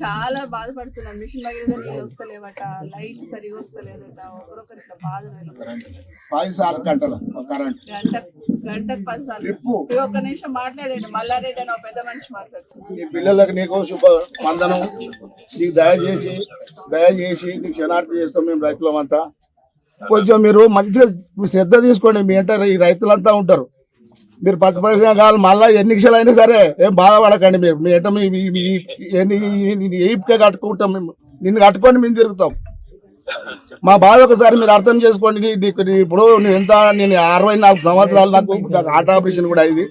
చాలా బాధపడుతున్నాను. మిషన్ దగ్గర నీళ్ళు వస్తలేవట లైట్ సరిగా వస్తలేదట. ఒకరొకరు ఇట్లా బాధ పది సార్లు గంటలు గంట గంటకు పది సార్లు. ఒక్క నిమిషం మాట్లాడండి. మల్లారెడ్డి అని ఒక పెద్ద మనిషి మాట్లాడుతున్నాను నీ పిల్లలకు నీకు శుభ వందనం. నీకు దయచేసి దయచేసి నీకు క్షణార్థి చేస్తాం మేము రైతులమంతా. కొంచెం మీరు మంచిగా శ్రద్ధ తీసుకోండి. మీ అంటే ఈ రైతులంతా ఉంటారు. మీరు పచ్చ పైసలు కావాలి మళ్ళీ ఎన్ని నిమిషాలు అయినా సరే ఏం బాధపడకండి మీరు. మీ అంటే మీ ఏపుకే కట్టుకుంటాం మేము. నిన్ను కట్టుకొని మేము తిరుగుతాం. మా బాధ ఒకసారి మీరు అర్థం చేసుకోండి. నీకు ఇప్పుడు నువ్వు ఎంత నేను అరవై నాలుగు సంవత్సరాలు నాకు నాకు హార్ట్ ఆపరేషన్ కూడా అయింది.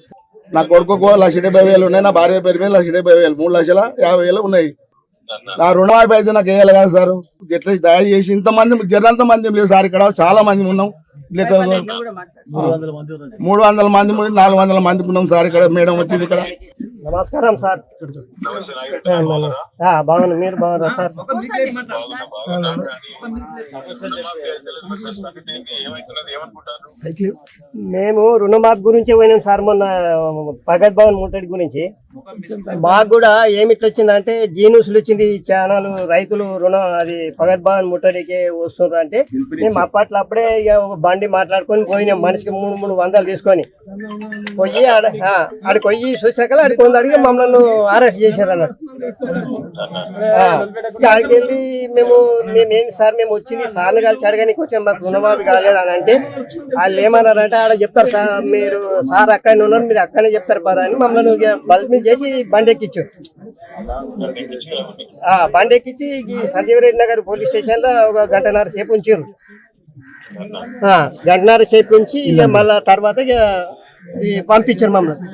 నా కొడుకు లక్ష డెబ్బై వేలు ఉన్నాయి నా భార్య పేరు మీద లక్ష డెబ్బై వేలు మూడు లక్షల యాభై వేలు ఉన్నాయి. నా రుణమాఫీ అయితే నాకు వేయాలి కదా సార్. ఎట్లా దయచేసి ఇంతమంది జనంత మంది లేదు సార్ ఇక్కడ చాలా మంది ఉన్నాం. మూడు వందల మంది మూడు నాలుగు వందల మంది ఉన్నాం సార్ ఇక్కడ. మేడం వచ్చింది ఇక్కడ. నమస్కారం సార్. ఆ, బాగున్నా మీరు బాగున్నారా సార్? మేము రుణమాఫీ గురించి పోయినాం సార్ మొన్న భగత్ భవన్ ముట్టడి గురించి. మాకు కూడా ఏమి ఇట్లా వచ్చిందంటే జీ న్యూస్లు వచ్చింది ఛానల్ రైతులు రుణం అది భగత్ భవన్ ముట్టడికి వస్తున్నారు అంటే మేము అప్పట్లో అప్పుడే ఒక బండి మాట్లాడుకొని పోయినాం. మనిషికి మూడు మూడు వందలు తీసుకొని. పోయి ఆడ ఆడికి పోయి చూసాక ఆడికి వందలు అడిగి మమ్మల్ని అరెస్ట్ చేశారు అన్నట్టు అక్కడికి వెళ్ళి మేము మేమేంది సార్ మేము వచ్చింది సార్ని కలిసి అడగడానికి వచ్చాం మాకు రుణమాఫీ కాలేదు అని అంటే వాళ్ళు ఏమన్నారంటే ఆడ చెప్తారు సార్ మీరు సార్ అక్కడనే ఉన్నారు మీరు అక్కడనే చెప్తారు పదా అని మమ్మల్ని ఇక చేసి బండి ఎక్కించు. ఆ, బండి ఎక్కించి ఈ సంజీవరెడ్డి నగర్ పోలీస్ స్టేషన్లో ఒక గంటన్నర సేపు ఉంచారు ఆ, గంటన్నర సేపు ఉంచి ఇక మళ్ళా తర్వాత ఇక పంపించారు మమ్మల్ని.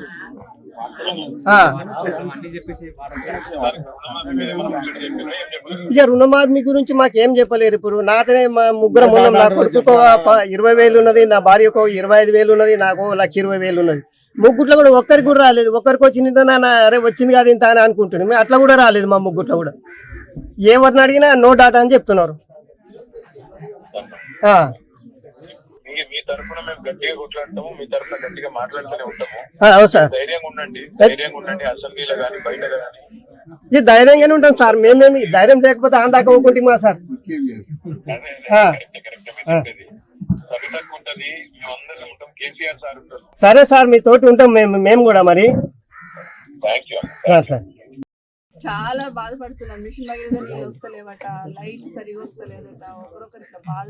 ఇక రుణమాఫీ గురించి మాకు ఏం చెప్పలేరు ఇప్పుడు. నాతోనే మా ముగ్గురం ఉన్నాం నా కొడుకుకో ప- ఇరవై వేలు ఉన్నది నా భార్యకో ఇరవై ఐదు వేలు ఉన్నది నాకు లక్ష ఇరవై వేలు ఉన్నది. ముగ్గుట్లో కూడా ఒక్కరికి కూడా రాలేదు. ఒక్కరికి వచ్చింది నా అరే వచ్చింది కాదు ఇంత అని అనుకుంటున్నాం అట్లా కూడా రాలేదు మా ముగ్గుట్లో కూడా. ఎవరిని అడిగినా నో డాటా అని చెప్తున్నారు. మీ తరఫున మేము గట్టిగా కొట్లాడతాము మీ తరఫున గట్టిగా మాట్లాడుతూనే ఉంటాము. ఉండండి ధైర్యంగా ఉండండి అసెంబ్లీలో కానీ బయట కానీ ఇది ధైర్యంగానే ఉంటాం సార్ మేమేమి ధైర్యం లేకపోతే ఆందాక ఊకుంటామా సార్? సార్ ఉంటారు. సరే సార్ మీ తోటి ఉంటాం మేము మేము కూడా మరి. థ్యాంక్ యూ ఆ, సార్. చాలా బాధపడుతున్నాను. మిషన్ దగ్గర నీళ్ళు వస్తలేవట లైట్ సరిగా వస్తలేదట ఒకరొకరు ఇట్లా బాధ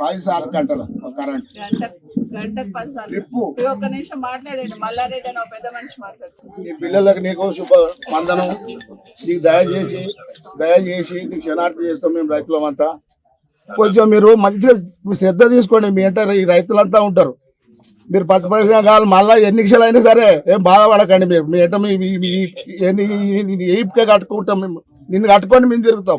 పది సార్లు గంటలు కరెంట్. గంట గంటకు పది సార్లు. నిమిషం మాట్లాడండి మల్లారెడ్డి అని ఒక పెద్ద మనిషి మాట్లాడుతున్నాను నీ పిల్లలకు నీకు వందనం. నీకు దయచేసి దయచేసి నీకు క్షణార్థి చేస్తాం మేము రైతులమంతా. కొంచెం మీరు మంచిగా శ్రద్ధ తీసుకోండి మీ అంటే ఈ రైతులంతా ఉంటారు. మీరు పచ్చి పైసలు కావాలి మళ్ళీ ఎన్ని నిమిషాలు అయినా సరే ఏం బాధపడకండి మీరు. మీ అంటే మీ మీ- ఏపుకే కట్టుకుంటాం మేము. నిన్ను కట్టుకొని మేము తిరుగుతాం.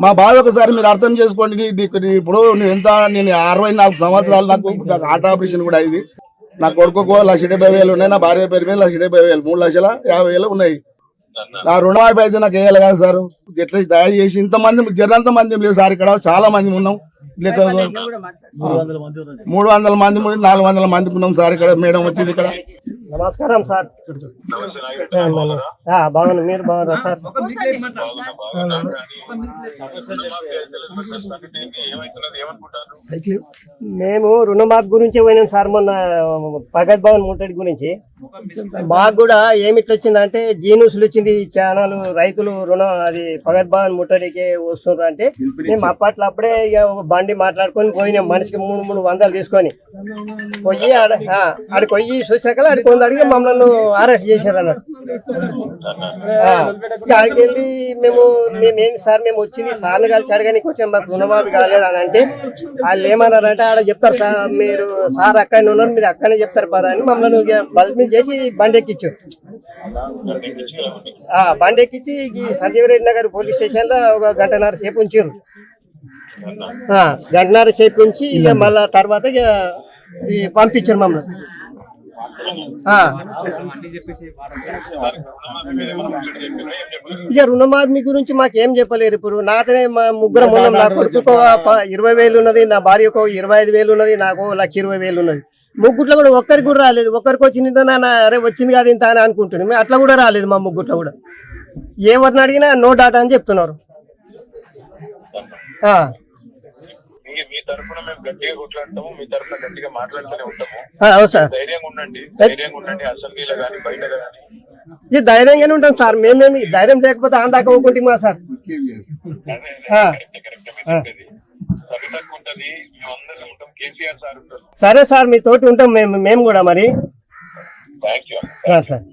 మా బాధ ఒకసారి మీరు అర్థం చేసుకోండి నీకు ఇప్పుడు నువ్వు ఎంత నేను అరవై నాలుగు సంవత్సరాలు నాకు నాకు హార్ట్ ఆపరేషన్ కూడా అయింది. నా కొడుకు లక్ష డెబ్బై వేలు ఉన్నాయి నా భార్య పేరు మీద లక్ష డెబ్బై వేలు మూడు లక్షల యాభై వేలు ఉన్నాయి. నా రుణమాఫీ అయితే నాకు వేయాలి కదా సార్. ఎట్లా దయచేసి ఇంతమంది జనంత మంది లేదు సార్ ఇక్కడ చాలా మంది ఉన్నాం. లేక మూడు వందల మంది నాలుగు వందల మంది ఉన్నాం సార్ ఇక్కడ మేడం వచ్చింది ఇక్కడ. నమస్కారం సార్. నమస్తే నాయకుడు. ఆ, మన- ఆ, బాగున్నా మీరు బాగున్నారా సార్? మేము రుణమాఫీ గురించి పోయినాం సార్ మొన్న భగత్ భవన్ ముట్టడి గురించి. మాకు కూడా ఏమి ఇట్లా వచ్చిందంటే జీ న్యూస్లు వచ్చింది ఛానల్ రైతులు రుణం అది భగత్ భవన్ ముట్టడికి వస్తున్నారు అంటే మేము అప్పట్లో అప్పుడే ఇక ఒక బండి మాట్లాడుకొని పోయినాం మనిషికి మూడు మూడు వందలు తీసుకొని. పోయి ఆడ ఆడికి పోయి చూసాక ఆడికి కొంత అడిగి మమ్మల్ని అరెస్ట్ చేశారు అన్నట్టు అక్కడికి వెళ్ళి మేము మేమేంది సార్ మేము వచ్చింది సార్ని కలిసి అడగడానికి వచ్చాం మాకు రుణమాఫీ కాలేదు అని అంటే వాళ్ళు ఏమన్నారంటే ఆడ చెప్తారు సార్ మీరు సార్ అక్కడనే ఉన్నారు మీరు అక్కడనే చెప్తారు పదా అని మమ్మల్ని బల్మీ చేసి బండి ఎక్కించు ఆ, బండి ఎక్కించి ఈ సంజీవరెడ్డి నగర్ పోలీస్ స్టేషన్లో ఒక గంటన్నర సేపు ఉంచారు ఆ, గంటన్నర సేపు ఉంచి ఇక మళ్ళా తర్వాత ఇక పంపించారు మమ్మల్ని. ఇక రుణమాఫీ గురించి మాకు ఏం చెప్పలేరు ఇప్పుడు. నాతోనే మా ముగ్గురం ఉన్నాం. నా కొడుకుకో ప- ఇరవై వేలు ఉన్నది నా భార్యకో ఇరవై ఐదు వేలు ఉన్నది నాకు లక్ష ఇరవై వేలు ఉన్నది. ముగ్గుట్లో కూడా ఒక్కరికి కూడా రాలేదు. ఒక్కరికి వచ్చింది నా అరే వచ్చింది కాదు ఇంత అని అనుకుంటున్నాం. అట్లా కూడా రాలేదు మా ముగ్గుట్లో కూడా. ఎవరిని అడిగినా నో డాటా అని చెప్తున్నారు. మీ తరఫున మేము గట్టిగా కొట్లాడతాము మీ తరఫున గట్టిగా మాట్లాడుతూనే ఉంటాము. ఉండండి ధైర్యంగా ఉండండి అసెంబ్లీలో కానీ బయట కానీ. ఈ ధైర్యంగానే ఉంటాం సార్ మేమేమి ధైర్యం లేకపోతే ఆందాక ఊకుంటామా సార్? ఆ. సవితకు ఉంటది మేమందరం ఉంటాం కేసీఆర్ సార్ ఉంటారు. సరే సార్ మీతోటి ఉంటాం మేము మేము కూడా మరి. సార్.